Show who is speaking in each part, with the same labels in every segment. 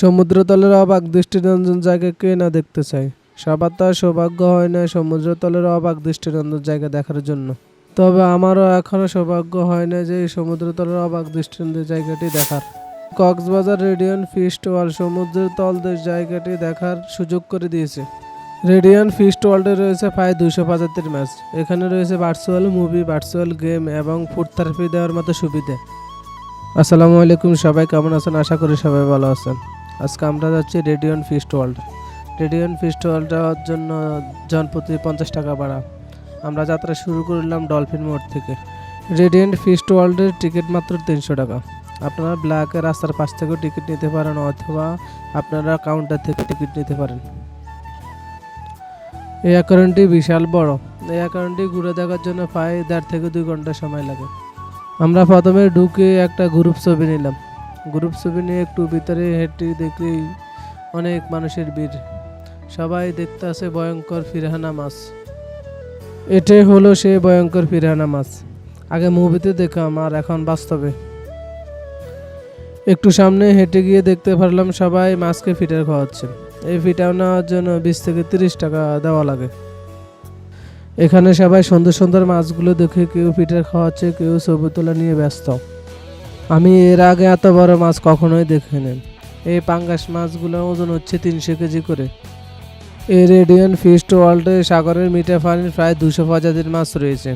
Speaker 1: সমুদ্রতলের অবাক দৃষ্টিরঞ্জন জায়গা কে না দেখতে চায়? সবার তো সৌভাগ্য হয় না সমুদ্রতলের অবাক দৃষ্টিনন্দন জায়গা দেখার জন্য। তবে আমারও এখনও সৌভাগ্য হয় না যে এই সমুদ্রতলের অবাক দৃষ্টিনন্দন জায়গাটি দেখার। কক্সবাজার রেডিয়ান ফিস্ট ওয়াল সমুদ্রের তলদেশ জায়গাটি দেখার সুযোগ করে দিয়েছে। রেডিয়ান ফিস্ট ওয়ার্ল্ডে রয়েছে প্রায় দুশো প্রজাতির ম্যাচ। এখানে রয়েছে ভার্চুয়াল মুভি, ভার্চুয়াল গেম এবং ফুড থেরাপি দেওয়ার মতো সুবিধা। আসসালামু আলাইকুম সবাই, কেমন আছেন? আশা করি সবাই ভালো আছেন। আজকে আমরা যাচ্ছি Radion Feast World. Radion Feast World যাওয়ার জন্য জনপ্রতি পঞ্চাশ টাকা ভাড়া। আমরা যাত্রা শুরু করলাম ডলফিন মোড় থেকে। রেডিয়েন্ট ফিস্ট ওয়ার্ল্ডের টিকিট মাত্র তিনশো টাকা। আপনারা ব্ল্যাকের রাস্তার পাশ থেকেও টিকিট নিতে পারেন অথবা আপনারা কাউন্টার থেকে টিকিট নিতে পারেন। এই অ্যাকাউন্টটি বিশাল বড়। এই অ্যাকাউন্টটি ঘুরে দেখার জন্য প্রায় দেড় থেকে দুই ঘণ্টা সময় লাগে। আমরা প্রথমে ঢুকে একটা গ্রুপ ছবি নিলাম। গ্রুপ ছবি নিয়ে একটু ভিতরে হেঁটে দেখলেই অনেক মানুষের ভিড়। সবাই দেখতে আসে ভয়ঙ্কর ফিরহানা মাছ। এটাই হলো সে ভয়ঙ্কর ফিরহানা মাছ। আগে মুভিতে দেখলাম, আর এখন বাস্তবে। একটু সামনে হেঁটে গিয়ে দেখতে পারলাম, সবাই মাছকে ফিটার খাওয়াচ্ছে। এই ফিটাও নেওয়ার জন্য বিশ থেকে তিরিশ টাকা দেওয়া লাগে। এখানে সবাই সুন্দর সুন্দর মাছগুলো দেখে কেউ ফিটার খাওয়াচ্ছে, কেউ ছবি তোলা নিয়ে ব্যস্ত। আমি এর আগে এত বড় মাছ কখনোই দেখিনি এই পাঙ্গাস মাছগুলোর ওজন হচ্ছে তিনশো কেজি করে। এই রেডিয়ান ফিস্ট ওয়ার্ল্ডে সাগরের মিঠা পানির প্রায় দুশো প্রজাতির মাছ রয়েছে।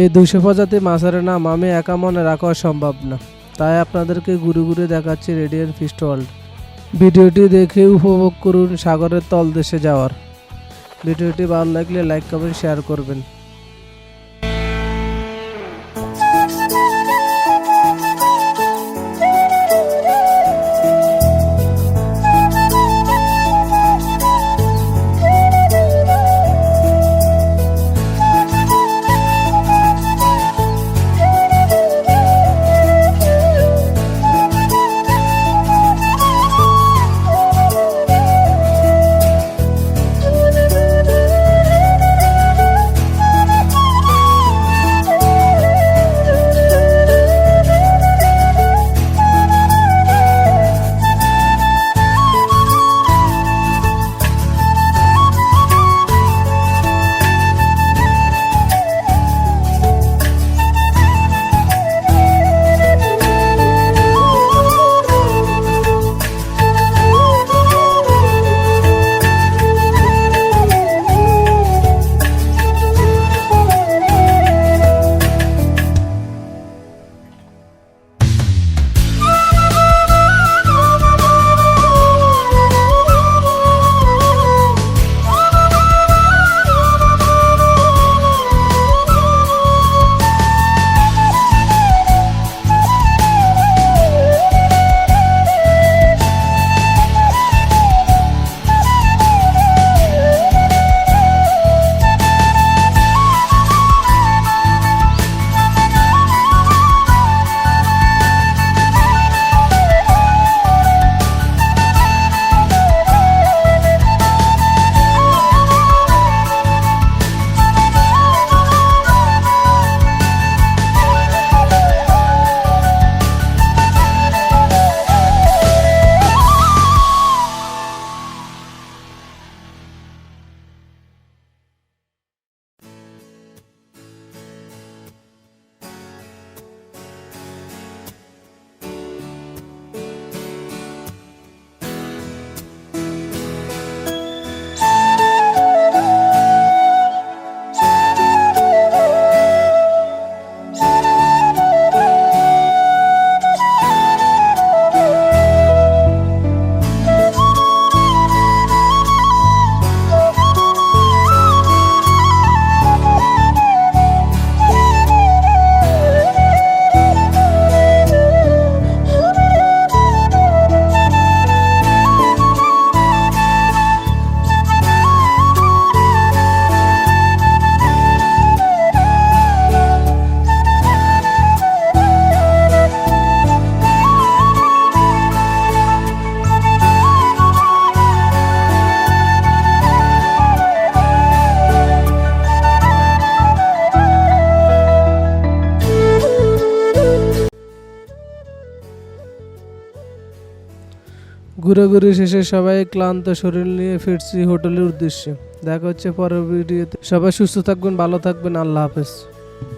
Speaker 1: এই দুশো প্রজাতির মাছের নাম আমি একা মনে রাখা সম্ভব না। তাই আপনাদেরকে ঘুরে ঘুরে দেখাচ্ছি রেডিয়ান ফিস্ট ওয়ার্ল্ড। ভিডিওটি দেখে উপভোগ করুন সাগরের তলদেশে যাওয়ার। ভিডিওটি ভালো লাগলে লাইক, কমেন্ট শেয়ার করবেন। ঘোরাঘুরি শেষে সবাই ক্লান্ত শরীর নিয়ে ফিরছি হোটেলের উদ্দেশ্যে। দেখা হচ্ছে পরের ভিডিওতে। সবাই সুস্থ থাকবেন, ভালো থাকবেন। আল্লাহ হাফেজ।